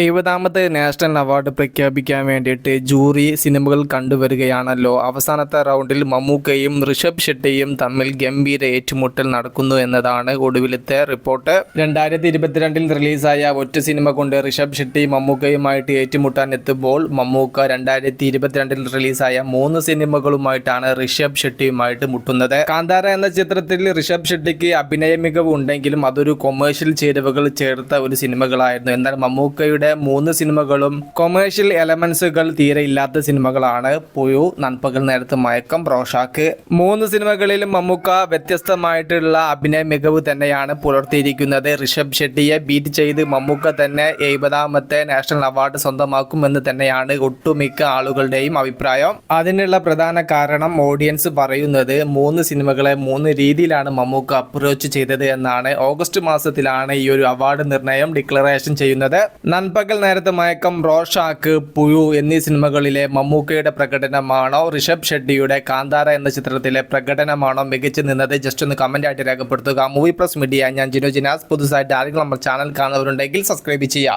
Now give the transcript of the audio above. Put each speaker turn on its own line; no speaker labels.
എഴുപതാമത്തെ national award പ്രഖ്യാപിക്കാൻ വേണ്ടിയിട്ട് jury സിനിമകൾ കണ്ടുവരികയാണല്ലോ. അവസാനത്തെ റൗണ്ടിൽ മമ്മൂക്കയും ഋഷഭ് ഷെട്ടിയും തമ്മിൽ ഗംഭീര ഏറ്റുമുട്ടൽ നടക്കുന്നു എന്നതാണ് ഒടുവിലത്തെ റിപ്പോർട്ട്. രണ്ടായിരത്തി ഇരുപത്തിരണ്ടിൽ റിലീസായ ഒറ്റ സിനിമ കൊണ്ട് ഋഷഭ് ഷെട്ടി മമ്മൂക്കയുമായിട്ട് ഏറ്റുമുട്ടാൻ എത്തുമ്പോൾ മമ്മൂക്ക രണ്ടായിരത്തി ഇരുപത്തിരണ്ടിൽ റിലീസായ മൂന്ന് സിനിമകളുമായിട്ടാണ് ഋഷഭ് ഷെട്ടിയുമായിട്ട് മുട്ടുന്നത്. കാന്താര എന്ന ചിത്രത്തിൽ ഋഷഭ് ഷെട്ടിക്ക് അഭിനയ മികവ് ഉണ്ടെങ്കിലും അതൊരു കൊമേഴ്ഷ്യൽ ചേരുവകൾ ചേർത്ത ഒരു സിനിമകളായിരുന്നു. എന്നാൽ മമ്മൂക്കയുടെ മൂന്ന് സിനിമകളും കൊമേഴ്ഷ്യൽ എലമെന്റ്സുകൾ തീരെ ഇല്ലാത്ത സിനിമകളാണ്. പുയു നൻപകൽ നേരത്ത് മയക്കം റോഷാക്ക്. മൂന്ന് സിനിമകളിലും മമ്മൂക്ക വ്യത്യസ്തമായിട്ടുള്ള അഭിനയ മികവ് തന്നെയാണ് പുലർത്തിയിരിക്കുന്നത്. ഋഷഭ് ഷെട്ടിയെ ബീറ്റ് ചെയ്ത് മമ്മൂക്ക തന്നെ എഴുപതാമത്തെ നാഷണൽ അവാർഡ് സ്വന്തമാക്കുമെന്ന് തന്നെയാണ് ഒട്ടുമിക്ക ആളുകളുടെയും അഭിപ്രായം. അതിനുള്ള പ്രധാന കാരണം ഓഡിയൻസ് പറയുന്നത് മൂന്ന് സിനിമകളെ മൂന്ന് രീതിയിലാണ് മമ്മൂക്ക അപ്രോച്ച് ചെയ്തത് എന്നാണ്. ഓഗസ്റ്റ് മാസത്തിലാണ് ഈ ഒരു അവാർഡ് നിർണയം ഡിക്ലറേഷൻ ചെയ്യുന്നത്. നൻപകൽ നേരത്തെ മയക്കം റോഷാക്ക് പുഴു എന്നീ സിനിമകളിലെ മമ്മൂക്കയുടെ പ്രകടനമാണോ? ഋഷഭ് ഷെട്ടിയുടെ കാന്താര എന്ന ചിത്രത്തിലെ പ്രകടനമാണോ മികച്ചു നിന്നത്? ജസ്റ്റ് ഒന്ന് കമന്റ് ആയിട്ട് രേഖപ്പെടുത്തുക. മൂവി പ്ലസ് മീഡിയ ഞാൻ ജിനോ ജിനാസ്. പുതുസായിട്ട് ആരെങ്കിലും നമ്മുടെ ചാനൽ കാണുന്നവരുണ്ടെങ്കിൽ സബ്സ്ക്രൈബ് ചെയ്യുക.